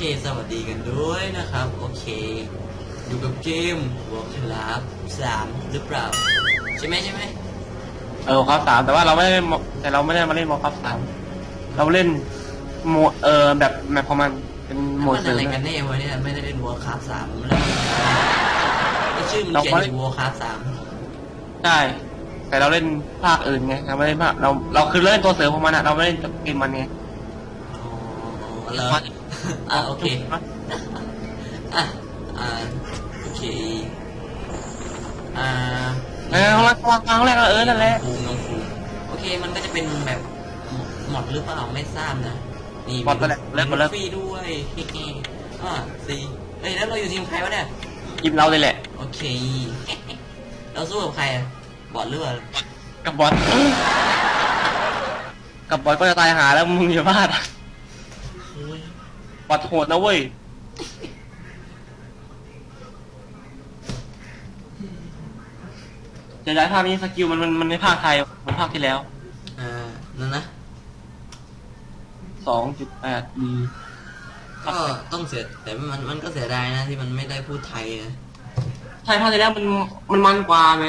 เค สวัสดีกันด้วยนะครับ โอเค อยู่กับเกม Warcraft 3หรือเปล่า ใช่ไหมใช่ไหมเออครับสามแต่ว่าเราไม่ได้เล่นแต่เราไม่ได้มาเล่นมอครับสามเราเล่นโหมดเออแบบแมปของมันเป็นโหมดมันเสริอะมไรกันแน่วะเนี่ยไม่ได้เล่น Warcraft 3แล้วมันชื่อมันเขียนอยู่ Warcraft 3ใช่แต่เราเล่นภาคอื่นไงเราไม่เล่นภาคเราเราคือเล่นตัวเสริมของมันอะเราไม่เล่นเกมมันไงอ๋อแล้ว อะโอเคอะอ่าโอเคอ่าเออของเราวางครั้งแรกเออนั่นแหละภูมิน้องภูมิโอเคมันก็จะเป็นแบบหมดหรือเปล่าไม่ทราบนะนี่บอลตัวแรกเริ่มหมดแล้วฟรีด้วยอ่าสี่เฮ้ยแล้วเราอยู่ทีมใครวะเนี่ยยิมเราเลยแหละโอเค เราสู้กับใครอะบอดหรือเปล่ากับบอสกับบอสก็จะตายหาแล้วมึงอย่าพลาดโอ้ย บอสโหดนะเว้ย จะย้ายภาคนี้สกิลมันมันมันในภาคไทยเหมันภาคที่แล้ว อ่า นั่นนะ สองจุดแปดดีก็ต้องเสียแต่มันมันก็เสียดายนะที่มันไม่ได้พูดไทยนะใช่ภาคที่แล้วมันมันมันกว่าไหม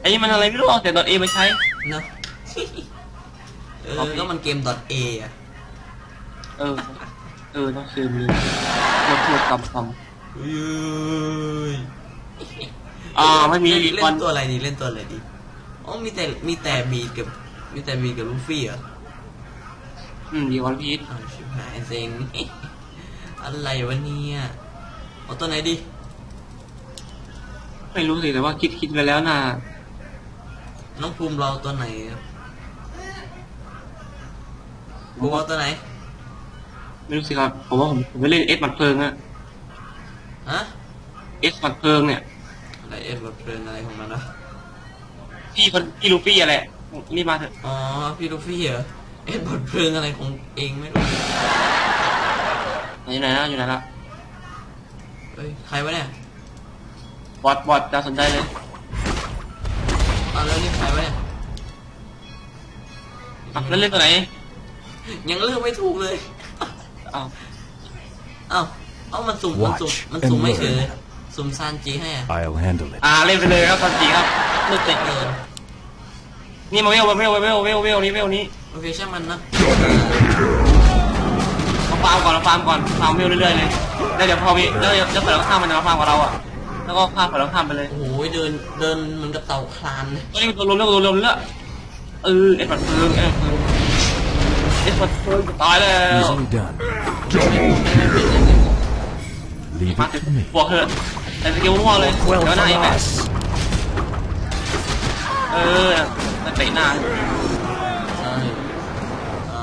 ไอ้นี่มันอะไรไม่รู้เอาแต่ดอทเอมาใช้เนอะเออก็มันเกม .a อะเออ เออต้องคือมีหมดหมดคำคเฮ้ยำอ่าไม่มีเล่นวันตัวอะไรดีเล่นตัวอะไรดีอ๋อมีแต่มีแต่บีดกับมีแต่บีดกับลูฟี่เหรออืมดีวันพีชอ้าวชิบหายเซ็ง อะไรวะเนี่ยเอาตัวไหนดีไม่รู้สิแต่ว่าคิดคิดไปแล้วนะน้องภูมิเราตัวไหนครับภูมิเอาตัวไหน ไม่รู้สิครับ ผมว่าผมผมไปเล่นเอสหมัดเพลิงอะฮะเอสหมัดเพลิงเนี่ย อะไรเอ็ดวัดเพลินอะไรของมันวะพี่คนพี่ลูฟี่อะไรนี่มาเถอะอ๋อพี่ลูฟี่เหรอเอ็ดวัดเพลินอะไรของเองไม่รู้อยู่ไหนนะอยู่ไหนละเฮ้ยใครวะเนี่ยบอดบอดจะสนใจเลยเอาแล้วนี่ใครวะเนี่ยอะแล้วเล่นตัวไหน ยังเลือกไม่ถูกเลย อ้าวเอ้าเอ้ามันสุ่มมันสุ่มมันสุ่มไม่เฉยสุ่มซานจีให้อะ I'll handle it. อ่าเล่นไปเลยครับตอนจีครับลูกเตะเกินนี่มาเวลมาเวลมาเวลเวลเวลนี้เวลนี้โอเคช่างมันนะมาฟาร์มก่อนมาฟาร์มก่อนฟาร์มเวลเรื่อยๆเลยแล้วเดี๋ยวพอมีแล้วเดี๋ยวเดี๋ยวเปิดแล้วข้ามมันจะมาฟาร์มกับเราอะแล้วก็ข้ามเปิดแล้วข้ามไปเลยโอ้โหเดินเดินเหมือนกับเต่าคลานเลยตัวนี้ตัวรวมเรื่องตัวรวมเรื่องเออเอ็ดบัตเฟิงเอ็ดบัตเฟิง เอ็ดบัตเฟิงตายแล้ว Easily done. Leave มา it ถึง to me. บวกเถอะแต่สกิลมั่วเลย Well เดี๋ยวหน้าอีกไหม us. เออมันเตะหน้าใช่อ่า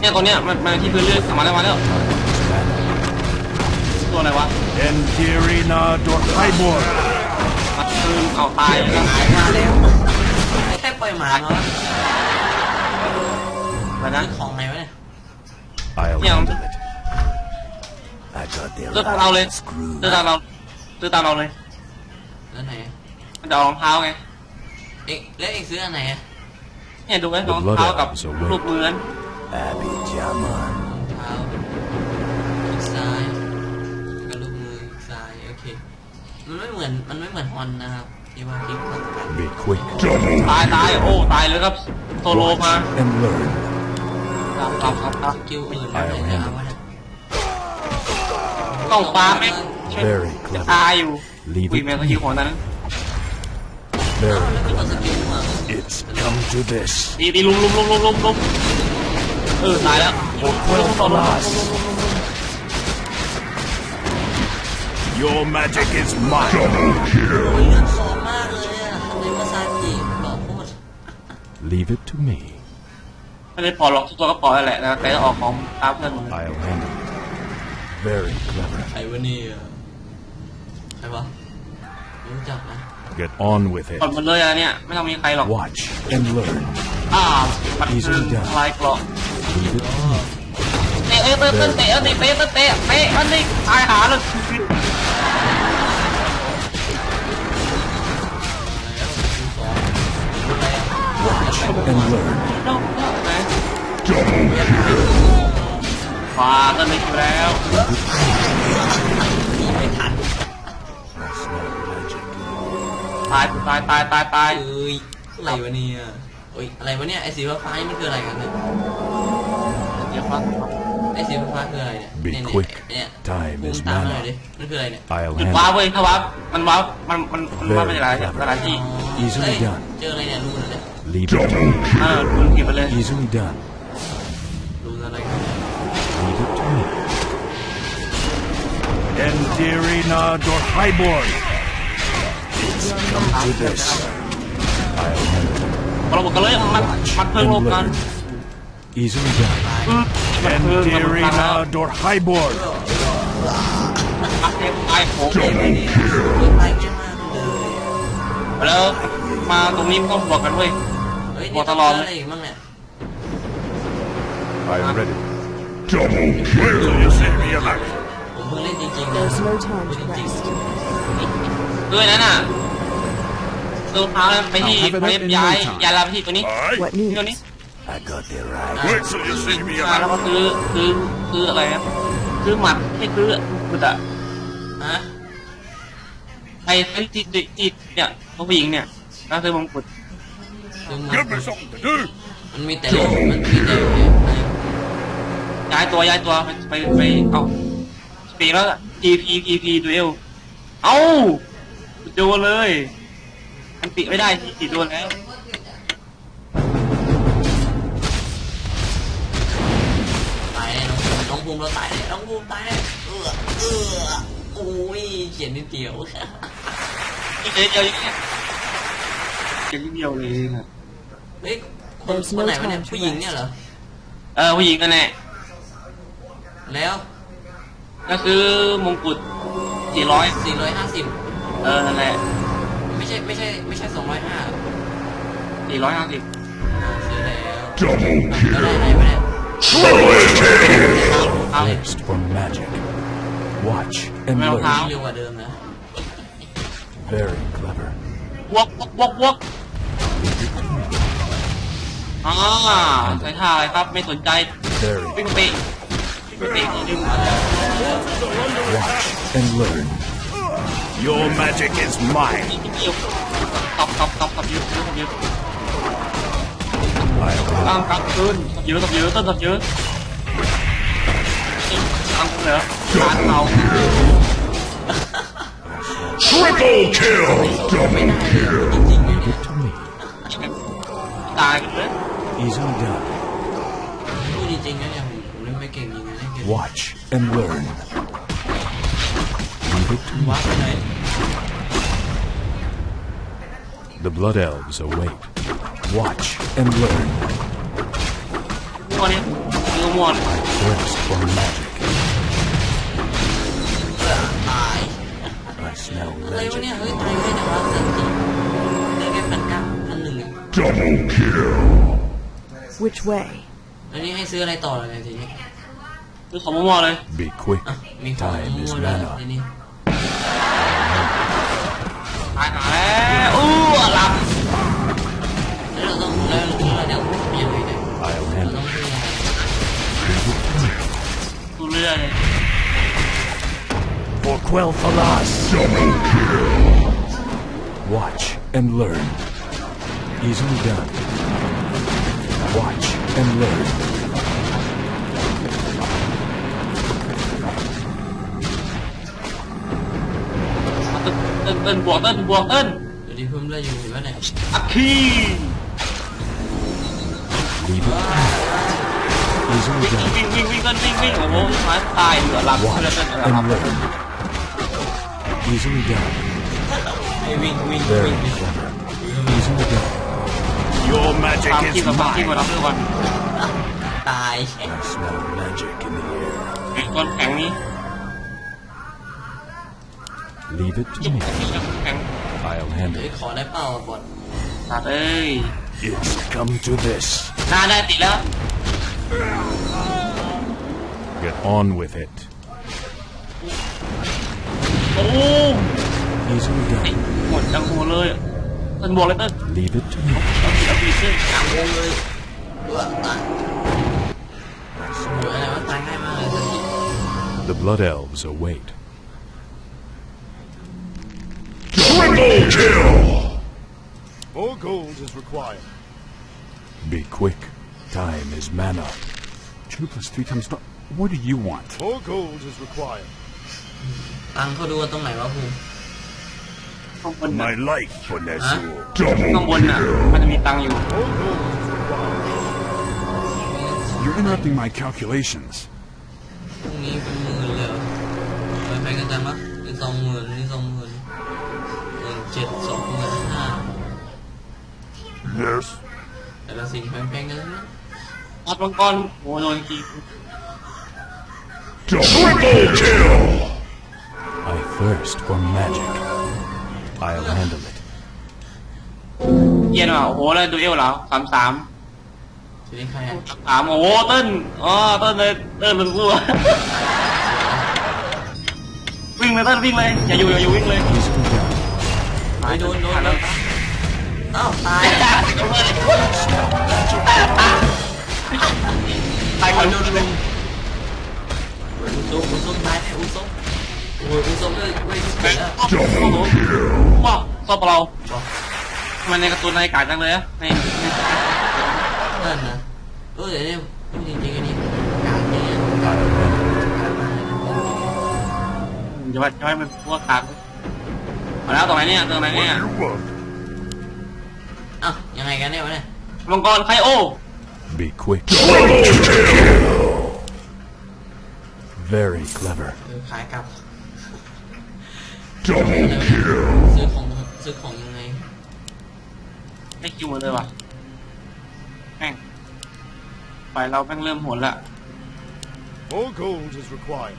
เนี่ยตัวเนี้ยมันมันที่พื้นเลือดมาแล้วมาแล้ว ตัวอะไรวะ Endirina Dorkaimor. มันคือเอาตายแล้วตายมาแล้วไอ้แค่ปล่อยหมาเนาะ มานะของไงวะเนี่ย I'll Yeah. handle it. I got the เลือกตามเราเลย screw. เลือกตามเราเลือกตามเราเลยแล้วไหนอะมันจะเอารองเท้าไง เอ๊ะแล้วเองซื้ออันไหนอะเนี่ยดูไหมรองเท้ากับลูกมือนั้น Abby Jaman. เท้าอีกซ้ายกับลูกมืออีกซ้ายโอเคมันไม่เหมือนมันไม่เหมือนฮอนนะครับที่ว่าคลิกต่างกัน Be quick. ตายตายโอ้ตายเลยครับ โซโลมา Watch and learn. รับรับรับรับคิวอื่นแล้วเนี่ยเอาวะนะเข้าฟ้าแม่งใช่จะตายอยู่คุยแม่งก็ยิงหัวนั้น Very clever. It's come to this. ตีตีลุมลุมลุมลุมลุมลุมเออตายแล้วโอ้โหต่อลุม Your magic is mine. Double kill. Leave it to me. ไม่ได้พอหรอกทุกตัวก็พอแล้วแหละนะแต่จะออกของตามเพื่อนหมดเลย I'll handle it. Very clever. ใครวะเนี่ยใครวะไม่รู้จักนะ Get on with it. กดหมดเลยอะเนี่ยไม่ต้องมีใครหรอก Watch and learn. อ่ามันคือลายกรอก Leave it to me. เตะเอ้ยเตะเตะเตะเตะเตะเตะเตะเตะมันนี่ตายหาเลย Watch and learn. เนาะนะฟ้าต้นไม่คิวแล้วหนีไม่ทัน I smell magic. ตายตายตายตายตายเอ้ยอะไรวะเนี่ยโอ้ยอะไรวะเนี่ยไอ้สีฟ้าๆนี่คืออะไรกันเนี่ยเดี๋ยวฟังไอ้สีฟ้าๆคืออะไรเนี่ย Be เนี่ย quick. เนี่ย Time บูม is ตามมาหน่อย mana. ดินั่นคืออะไรเนี่ย I'll จุด handle ว้า it. เว้ยถ้าว้ามันว้ามันมันมันว้าไปหลายหลายที่ Easily เฮ้ย done. เจออะไรเนี่ยรูนอะไร Leave it to me. เออคุณผิดไปเลย นเพิ่งมันเพิ่งกันแล้ว Endirina dor highborn. อัพเทปไอโฟน เฮ้ยไปง่ายมากเลย แล้วมาตรงนี้ต้องบอกกันเว้ย เฮ้ย บอตลอด อะไรอีกบ้างเนี่ย I'm ready. Double kill. Will you save me a life? ผม เพิ่งเล่นจริงๆนะ There's no time พูด to จริง rest. ด้วยนั่นน่ะตัวเท้าไปที่ I'll have it ไป up in ย้าย no time. ย้ายเราไปที่ตัวนี้ What ที่ตัวนี้ news? I got the right. Wait till you save me มาแล้วก็ซื้อซื้อซื้ออะไรนะซื้อหมัดให้ซื้อมุดอะๆฮะไอ้ไอ้ที่ที่ที่เนี่ยผู้หญิงเนี่ยน่าซื้อมงกุฎคือมัน Give me something to do. มันมีแต่เล่นมันมีแต่อะไรย้ายตัวย้ายตัวไปไปไปเอ้าส ปีกแล้ว GP GP ดูเอลเอ้าโดนเลยมันปิดไม่ได้ติดโดนแล้วตายแน่น้องภูมิน้องภูมิเราตายแน่น้องภูมิตายแน่เออเออโอ้ยเขียนนิดเดียวเดียวเดียวอย่างเงี้ยเดียวเดียวเลยนะเฮ้ยคนคนไหนวะเนี่ยผู้หญิงเนี่ยเหรอเออผู้หญิงกันแน่แล้ว ก็ซื้อมงกุฎสี่ร้อย450เออนั่นแหละไม่ใช่ไม่ใช่ไม่ใช่205สี่ร้อยห้าสิบซื้อแล้ว Double แล้วได้อะไรวะเนี่ยเอา Thirst for magic. Watch and Well, learn. how? เร็วกว่าเดิมนะ Very clever. วกวกวกวกอ่าใส่ท่าอะไรครับ ไม่สนใจ Very วิ่งไปวิ่งไปทีนึง Watch and learn. Your magic is mine. Tam cặp cơn, tập dưới, tập dưới, tên tập dưới Tam cũng nữa, bán màu Triple kill! Double kill! Give it to me. Tài. He's undone. Cái gì trình đó nha Watch and learn. Leave it to me. วัดไปไหน The blood elves await. Watch and learn. มั่วเนี่ยเนื้อมั่วเลย Thirst for magic. ตาย I smell อะไรวะเนี่ย magic. เฮ้ยตายไม่แต่ว่าเสร็จจริงได้แค่พันเก้าพันหนึ่งเอง Double kill. Which way? แล้วนี่ให้ซื้ออะไรต่อเลยทีนี้ be quick, time is mana。哎哎，哦啦！来了，来了，来了，别别别！哎呦，来了！出来了！For Quell Falas! Double kill! Watch and learn. Easily done. Watch and learn. ต้นเต้นบวกเต้นบวกเต้นเดี๋ยวนี้เพิ่มเลือดอยู่เห็นไหมเนี่ยอัคคี Leave it to me. Easily วิ่ง done. วิ่งวิ่งวิ่งเต้นวิ่งวิ่งโอ้โหมาตายเหลือหลับ Watch เต้นเต้นหลับ and learn. Easily done. ให้วิ่งวิ่ง Very วิ่ง clever. Easily done. Your ตาม magic ที่ is กับตามที่มา mine. รับเรื่องก่อนตาย I smell magic in the air. ไอ้ก้อนแข็งนี้ Leave it ยุ to บ me. แข็ง I'll handle เฮ้ย it. ขอได้เปล่าบอด ตัดเอ้ย It's come to this. หน้าได้ติดแล้ว Get on with it. โอ้ Easily ไอ้ done. หมดจังหัวเลยเต้นบวกเลยเต้น Leave it to me. เอาผิดเอาผิดเต้น กลางวงเลยเออตายโอ้ยอะไรวะตายง่ายมากเลย The Blood Elves await. Triple kill! More gold is required. Be quick. Time is mana. Two plus three times. No- what do you want? More gold is required. ตังค์เขาดูกันตรงไหนวะภูมิ ข้างบนน่ะ My life, Bonezu. ข้างบนน่ะ มันจะมีตังค์อยู่ More gold is required. You're interrupting my calculations. พรุ่งนี้เป็นหมื่นเลยเหรอไปไปกันจังปะนี่สองหมื่นนี่สองหมื่นหมื่น เจ็ดสองหมื่นห้า Yes. แต่ละสิ่งแพงๆกันทั้งนะอัดมังกรโอ้โหโดนกี Triple kill! I thirst for magic. I'll handle it. เย็นว่ะโอ้โหแล้วดูเอลเหรอสามสามทีนี้ใครอะสามโอ้โหเต้นอ๋อเต้นเลยเต้นมันสู้อะวิ่งเลยเต้นวิ่งเลยอย่าอยู่อย่าอยู่วิ่งเลย Easily done. ไปโดนโดนโดนอ้าวตายตายคนโดดูนเลลุยงอุซงอุซงตายแน่อุซงโอ้ยอุซงเลยไม่ทุกคนแล้ว Double kill! ว้าวชอบเราทำไมในการ์ตูนในกาจังเลยอะในในนั่นนะเออเดี๋ยวนี้จริงๆอันนี้การเนี่ย I'll handle it. อย่าไปอย่าไปมันพวกขาด มาแล้วตรงไหนเนี่ยตรงไหนเนี่ย You want? อ้าวยังไงกันเนี่ยวะเนี่ยมังกรไคโอ Be quick. Very clever. เออขายกลับ Double kill! ซื้อของซื้อของยังไงได้คิวหมดเลยว่ะแม่งไฟเราแม่งเริ่มหนละ More gold is required.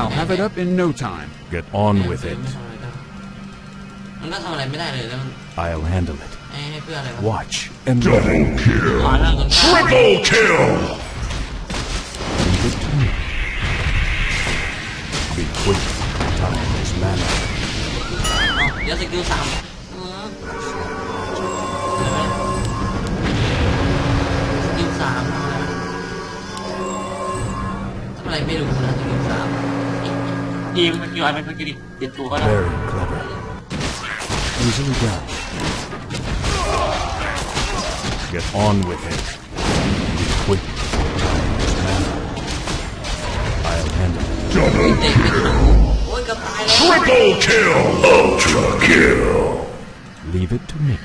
I'll have it up in no time. Get on with it. มันก็ทำอะไรไม่ได้เลยแล้วมัน I'll handle it. ให้ให้เพื่ออะไรวะ Watch and learn. Double kill! อ่านั่นต้นข้าว Triple kill! Leave it to me. Be quick. Time is mana. อ้าวเดี๋ยวสกิลสามเอออะไรวะสกิลสามทำอะไรไม่รู้นะ สกิลสาม ทีมสกิลไอเป็นสกิลติดตัวก็ได้ Very clever. Easily done. Get on with it. Be quick. Time is mana. I'll handle it. เด็ก Double ไม่ทันโอ้ยเกับตายแล้ว Triple kill! Ultra kill! Leave it to me.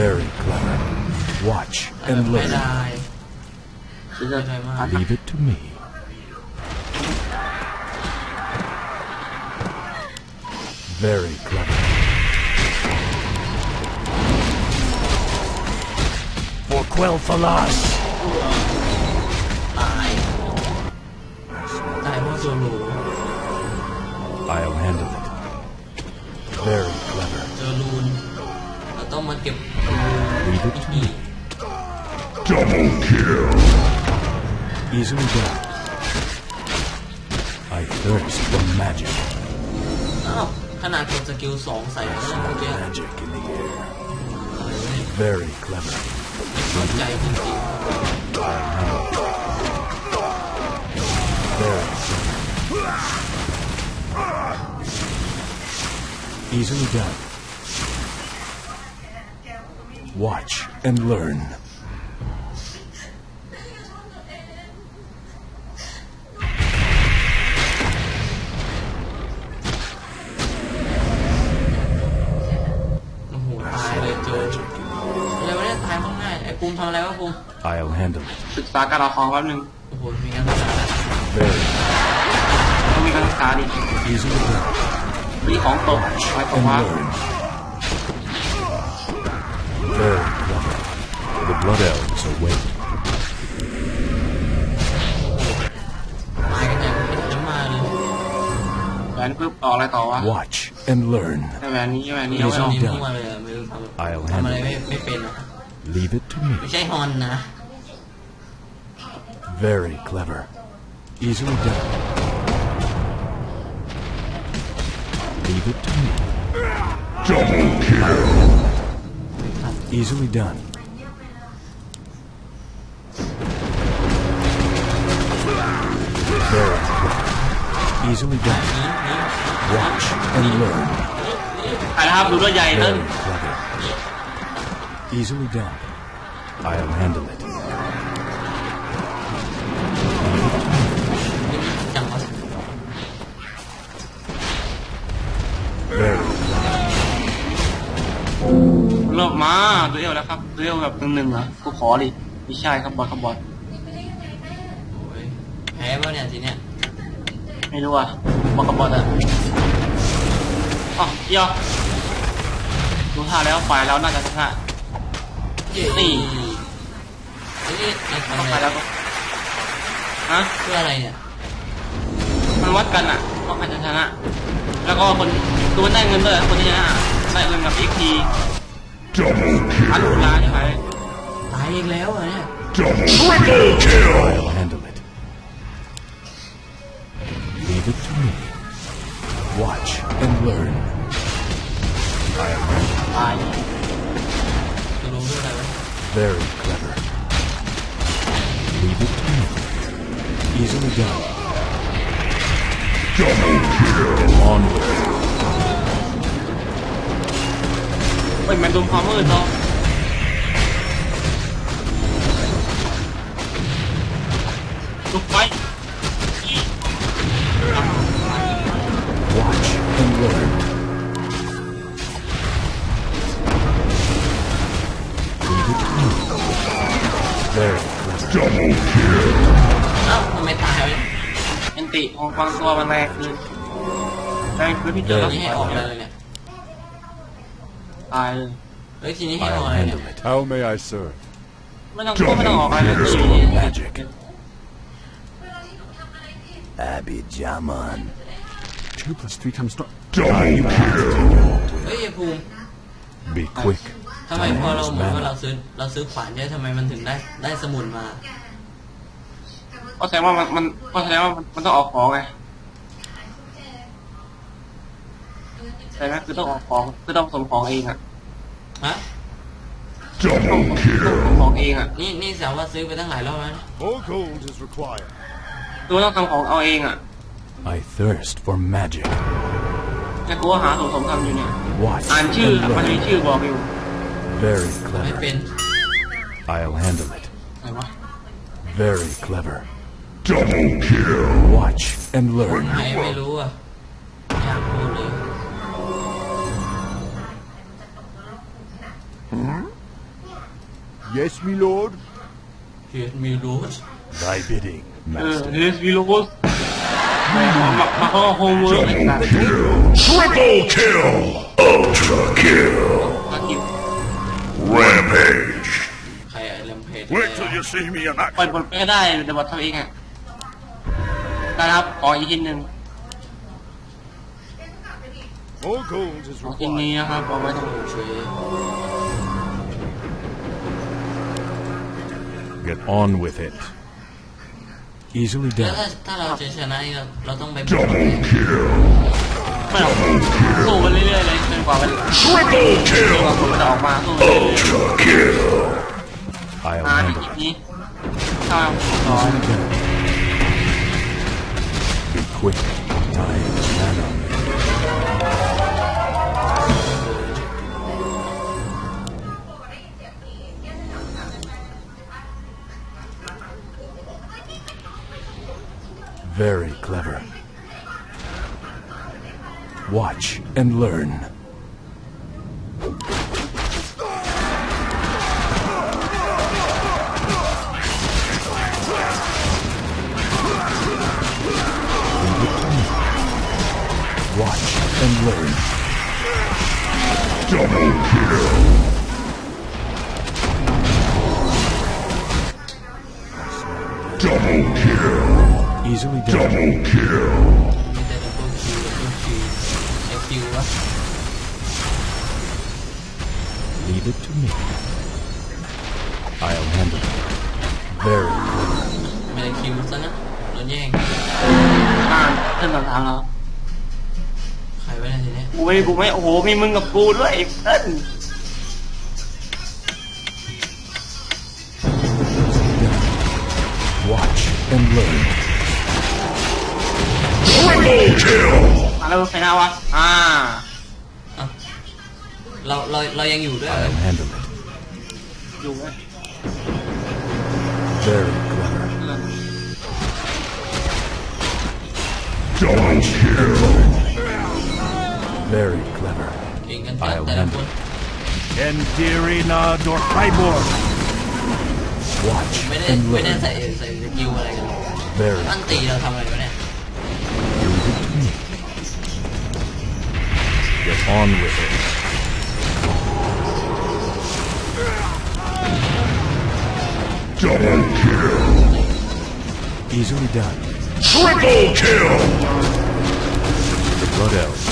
Very clever. Watch แต่ and ไม่ learn. ได้ เดี๋ยวจะ ไม่ได้มาก Leave it to me. very clever. For Quel Falas! I... I was on the war. I'll handle it. Very clever. Leave it to me. Double kill! Easily done. I thirst for magic. อ้าวขนาดกดสกิลสองใส่แล้วนะเมื่อกี้ Magic in the air. อะไรวะเนี่ย Very clever. เข้าใจจริง Very clever. Easily done. Watch and learn. ไอ้ภูมิทำอะไรวะภูมิ I'll handle it. ศึกษาการเอาของแป๊บนึง โอ้โหมีการศึกษาแล้ว Very ต้องมีการศึกษาดิ easily done. มีของตกไว้ตก And ว่า learn. Very clever. The Blood Elves await. ตายกันอย่างไม่ทันมาเลย แหวนปุ๊บต่ออะไรต่อวะ Watch and learn. แต่แหวนนี้แหวนนี้เอาไว้ ตอน เอา นี้มั่วเลยอะไม่รู้ทำ I'll ทำอะไร handle ไม่ it. ไม่เป็นอะ Leave it to me. ไม่ใช่ฮอนนะ Very clever. Easily done. Leave it to me. Double kill! Easily done. Very clever. Easily done. Watch and learn. ถ่ายนะครับดูด้วยใหญ่นั่น Very clever. Easily done. I'll handle it. จังวะ Very เริ่มมาดูเอลแล้วครับดูเอลแบบหนึ่งหนึ่งๆเหรอกูขอดิไม่ใช่ครับบอลครับบอลโอ้ยแพ้ป่ะเนี่ยทีเนี้ยไม่รู้อะบอลกับบอลอะอ๋อเดี๋ยวดูท่าแล้วฝ่ายเราน่าจะชนะนี่ เฮ้ยไอ้ต้องทำฝ่ายอะไรเราก็ฮะเพื่ออะไรเนี่ย มันวัดกันอะว่าใครจะชนะ แล้วก็คนคือมันได้เงินด้วยคนที่ชนะได้เงินกับอีกที Double อัน kill. ดูร้านใช่ไหมตายอีกแล้วเหรอเนี่ย Double triple kill. I'll handle it. Leave it to me. Watch and learn. I'll handle ตายจะรู้เรื่องอะไรวะ it. Very done. Double kill. Onward. Mình mà đúng khó mơ rồi Look right. Watch and learn. There. Double kill. ติของบางตัวมันแรงคือแรงคือพี่เจอแล้วนี่ให้ออกอะไรเลยเนี่ยตายเลยเฮ้ยทีนี้ให้ออก I'll อะไรเนี่ย handle it. How may I serve? ไม่ต้องก็ไม่ต้องออกอะไรเลย Magic. Abby Jaman. Two plus three times start. Double kill. เฮ้ยไอ้ภูมิ Be quick. ทำไม Time พอเรา is เหมือนว่าเรา mana. ซื้อเราซื้อขวานเนี่ยทำไมมันถึงได้ได้สมุนมา ก็แสดงว่ามันมันก็แสดงว่ามันมันต้องออกของไงใช่ไหมคือต้องออกของคือต้องผสมของเองอะฮะ Double ต้องผ kill. สมของเองอะนี่นี่แสดงว่าซื้อไปตั้งหลายรอบแล้วนะ More gold is required. คือต้องทำของเอาเองอะ I thirst for magic. แต่กูก็หาสูตรผสมทำอยู่เนี่ย Watch อ่านชื่อ and มันมี learn. ชื่อบอกอยู่ Very ไม่เป็ clever. น I'll handle it. ไหนวะ Very clever. Double kill. Watch and learn. ใครไม่รู้อ่ะยากพูดเลย Yes, my lord. เฮียมีรู้ Thy bidding, เออ master. เฮสวิโลสมามาเข้าโฮมเวิร์กไอ้สัตว์ Triple kill. Ultra kill. มากิน Rampage. ใครไอ้เลมเพจ Wait till you see me in ปล่อย action. บทไปก็ได้เดี๋ยวบททำเองอ่ะ ได้ครับขออีกทีหนึ่ง More gold is ขอทีนี้นะครับเอาไว้ตรง เฉย Get on with it. Easily แล้ว done. ถ้าถ้าเราจะชนะนี่เราเราต้องไปบวก Double kill. ไม่หรอกสู้ไปเรื่อยๆเลยจนกว่ามัน Triple จนกว่า kill. ผลมันจะออกมาสู้ไปเรื่อย Ultra kill. ๆ I'll อ่าอี handle ก it. นี้ถ้าต่อ Easily done. Be quick. Time. Very clever. Watch and learn. Easily done. Double kill. มีแต่ดับเบิลคิวดับเบิลคิวไอคิววะ Leave it to me. I'll handle it. Very clever. ไม่ได้คิวซะนะโดนแย่ง อ่านเส้นทางเรา ใครไว้ในทีเนี้ย กูไม่กูไม่โอ้โหมีมึงกับกูด้วยไอ้เต้น Triple kill! มาแล้วใครหน้าวะ อ่า เอ้าเราเราเรายังอยู่ด้วย I'll handle it. อยู่เว้ย Very clever. เพื่อน Double kill! Very clever. เก่งกันจัง I'll แต่ละคน handle Endirina dor Hybor. Watch ไม่ได้ and ไม่ได้ learn. ใส่ใส่สกิลอะไรกัน Very ตั้งตีเราทำอะไรวะเนี่ Get on with it. Double kill! Easily done. Triple kill! The Blood Elves.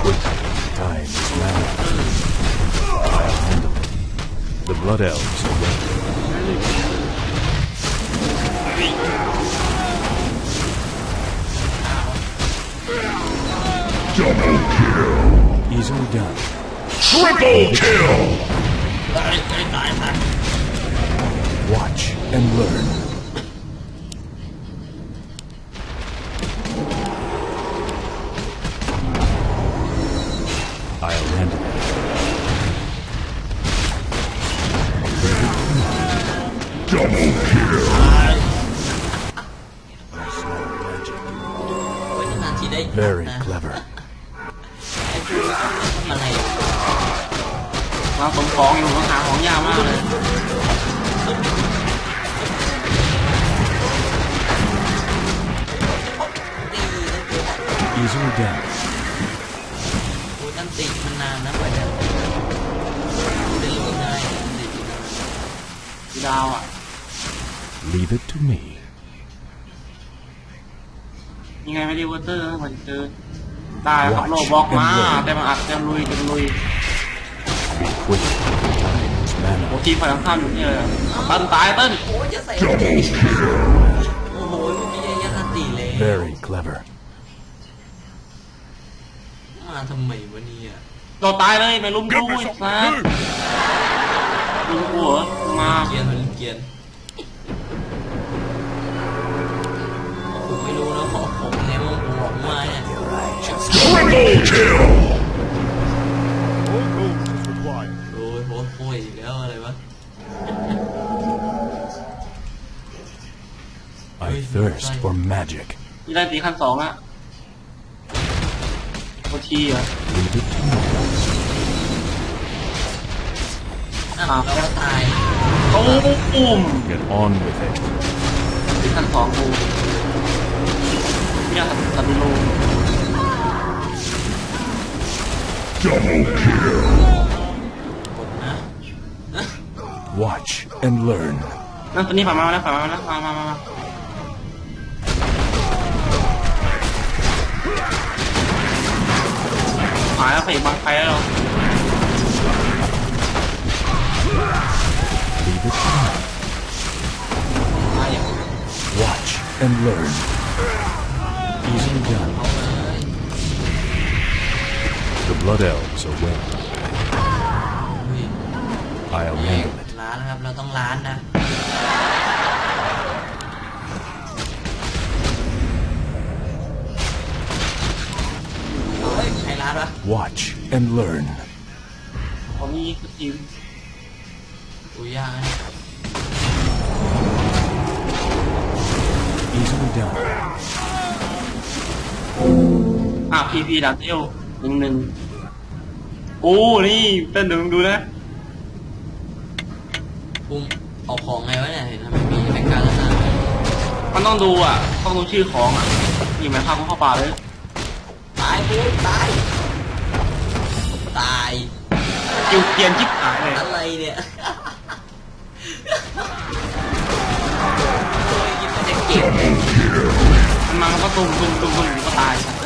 Quick. Time is now. I'll handle. The Blood Elves are ready. Double kill. Easily done. Triple kill! Watch and learn. I'll handle it. Double kill. Very นะ clever. ไอ้พวกนี้ทำอะไรอ่ะ วางสมของอยู่ต้องหาของยากมากเลย ตีแล้วเกิด Easily done. โอ้ยตั้งตีมันนานนะกว่าจะได้รู้ได้ตั้งตีนาน สีดาวอ่ะ Leave it to me. งไงไม่ได้วอเตอร์มันเจอได้ครับโลบล็อกมาเต็มอัดเต็มลุยเต็มลุย Be quick. Time is โอ้ mana. ทีมฝ่ายตรงข้ามอยู่นี่เลยอะเติ้ลตายเติ้ลโอ้ยจะใส่ Double kill! โอ้โหเมื่อกี้ยังยัดอันตีเลย Very clever. มาทำไมวะเนี่ยโดดตายเลยไปลุมกูไอ้สัสลุมกูเหรอมาเกรียนมันเกรียนผมไม่รู้นะขอผมในวงผ มบอกมาเนี่ย Triple kill! More gold is required. โอ้ยโหดโหยอีกแล้วอะไรวะ I thirst for magic. นี่ได้ตีขั้นสองละโอทีอะ Leave it to me. อะเราก็ตายตูม Get on with it. ตีขั้นสองกู เนี่ยสัตว์โล Double kill! กดนะ Watch and learn. นั่นตัวนี้ผ่านมาแล้วผ่านมาแล้วมามามาหายแล้วไปบังไฟแล้ว Leave it to me. มาอย่า Watch and learn. Easily done. เขาเลย The Blood Elves are winning. เฮ้ย I'll handle it. ร้านนะครับ เราต้องร้านนะ เฮ้ยใครร้านวะ Watch and learn. ผมนี่คือทีม อุ้ยยากนะ Easily done. อะพีพีดับเอลหนึ่งหนึ่งโอ้นี่เต้นเดี๋ยวมึงดูนะปุ้มเอาของไงวะเนี่ยเห็นทำไมมีแบงการลักษณะมันต้องดูอะ ต้องดูชื่อของอะนี่หมายความว่าเข้าป่าเลย ตายปุ้มตาย ตายคิวเกียนจิ๊บหายเลยอะไรเนี่ยโอ้ยยิงมันจะเก็บมันมามันก็ตุ้มตุ้มตุ้มตุ้มมันก็ตายสัก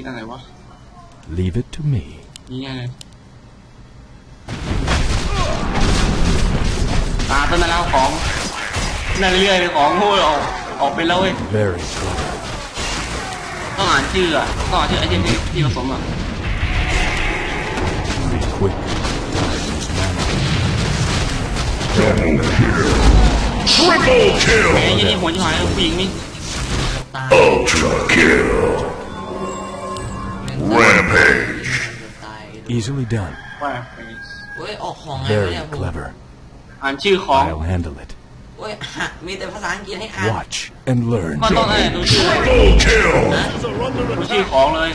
โอ้ปีอะไรวะ Leave it to me. นี่ไงตาต้นนั้นแล้วของนั่นเรื่อยๆเลยของโอ้ยออกออกไปแล้วเว้ย Very clever. ต้องอ่านชื่ออะต้องอ่านชื่อไอ้ที่ที่ผสมอะ Be quick. Time is mana. Double kill. Triple ไอ้ยี่ kill. นี่หัวชิบหายเลยผู้หญิงนี่ตาย Ultra kill. แม่ง Rampage. ตาย Easily done. ว่าเว้ยออกของไงวะ Very เนี่ยผม clever. อ่านชื่อของ I'll handle it. เว้ยมีแต่ภาษาอังกฤษให้อ่าน Watch and learn. ก็ต้องได้ดูชื่อ Triple kill. ดูชื่อของเลย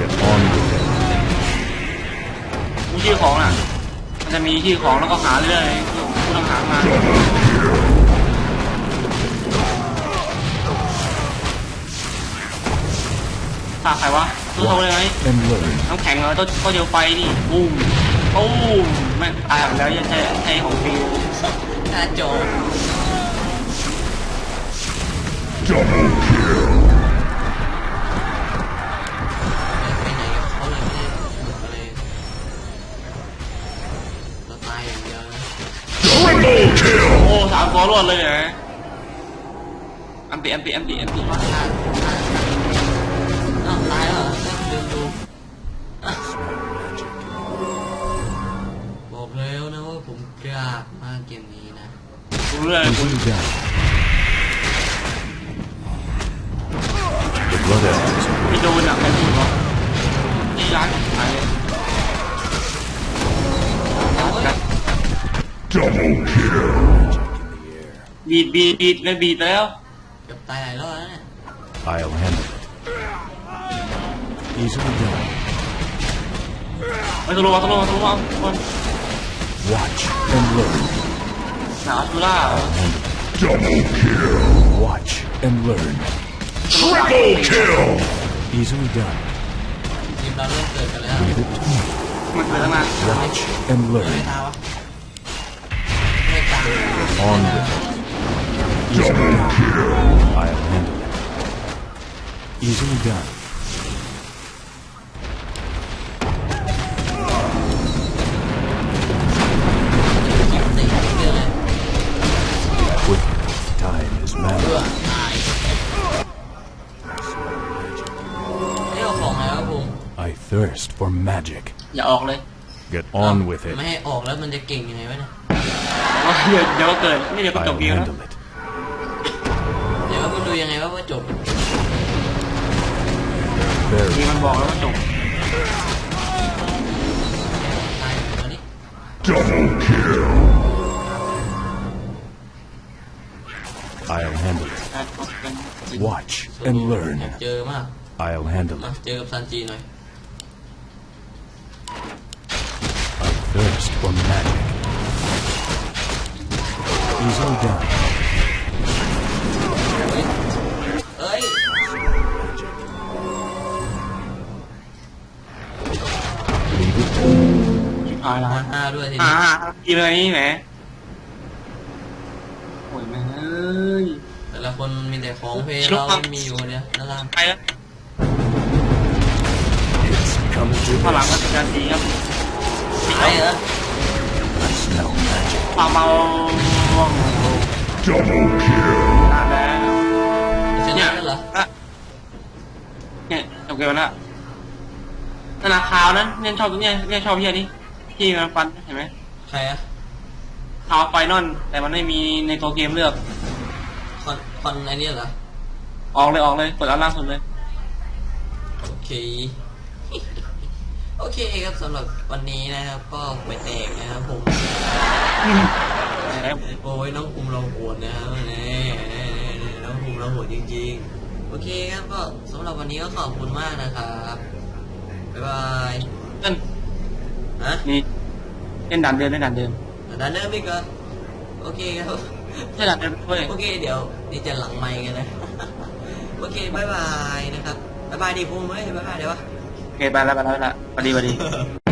Get on with it. ดูชื่อของน่ะ มันจะมีชื่อของแล้วก็หาเรื่อยๆผู้ต้องหามา ถาใครวะรู้เขาเลยไหม And learn. น้ำแข็งเหรอต้นก็เดียวไฟนี่ปุ้มปุ้มแม่งตายหมดแล้วยังใช่ใช่ของฟิวหน้าจอ Double kill. ไปไหนกับเขาเลยไม่ได้บุกอะไรเราตายอย่างเดียวนะ Triple kill. โอ้สามตัวรวดเลยเหรออันติอันติอันติอันติตายอ้าว Đi đôi nặng em không? Đi lái phải Double kill. Bịt bịt bịt mày bịt đấy không? Này luôn á. I'll handle it. Easily done. Mày tôi luôn, tôi luôn, tôi luôn, Watch and learn. Not loud. Double kill. Watch and learn. Triple kill. Easily done. Read it. Watch and learn. On with it. Easily Double done. kill. I'll handle it. Easily done. thirst for magic. อย่าออกเลย Get on with ไม่ it. ให้ออกแล้วมันจะเก่งยังไงวะเนี่ย เดี๋ยวเดี๋ยวก็เกิดนี่เดี๋ยวก็จบ I'll เกมแล้ว handle it. เดี๋ยวมันดูยังไงว่าว่าจบ มี Very มันบอกแล้วว่าจบ ตายตอนนี้ Double kill. I'll handle it. นะจบกัน Watch and อยาก learn. เจอมาก I'll handle มา it. เจอกับซันจีหน่อย Easily done. เอ้ย Leave it to me. ชิบหายแล้าห้าด้วยทีอ่านี้ทีมอะไรนี่แหมโอ้ยแม่เอ้ย แต่ละคนมีแต่ของเพลย์เราไม่มีอยู่คนเดียวนั่นล่ะไปแล้ว It's come to ข้างหลังก็เป็นการตีครับตีตายเหรอ I smell magic. ความเมา Double kill. นานแล้วชเนี่นะยแล้วเหรออะเนี่ยจบเกมแล้วนั่นนะขาวนั้นเนี่ยชอบเนี่ยเนี่ยชอบเพี้ยนี่ที่มันฟันเห็นไหมใครอะขาวไฟนอลแต่มันไม่มีในตัวเกมเลือกคอนคอนไอเนี้ยเหรอออกเลยออกเลยกดอันล่างสุดเลยโอเค โอเคครับสำหรับวันนี้นะครับ ก็ไปแตกนะครับผมแล้วโอ้ยน้องภูมิเราโหดนะครับนี่น้องภูมิเราโหดจริงๆ โอเคครับก็สำหรับวันนี้ก็ขอบคุณมากนะครับบ๊ายบายเล่นฮะนี่เล่นด่านเดิมเล่นด่านเดิมดันเนอร์ไม่ก็โอเคครับเล่นด่านเดิมด้วยโอเคเดี๋ยวนี่จะหลังไมค์กันนะโอเคบายบายนะครับบายบายดีภูมิเว้ยบายบายเดี๋ยววะโอ เคไปแล้วไปแล้วไปแล้วพอดีพอดี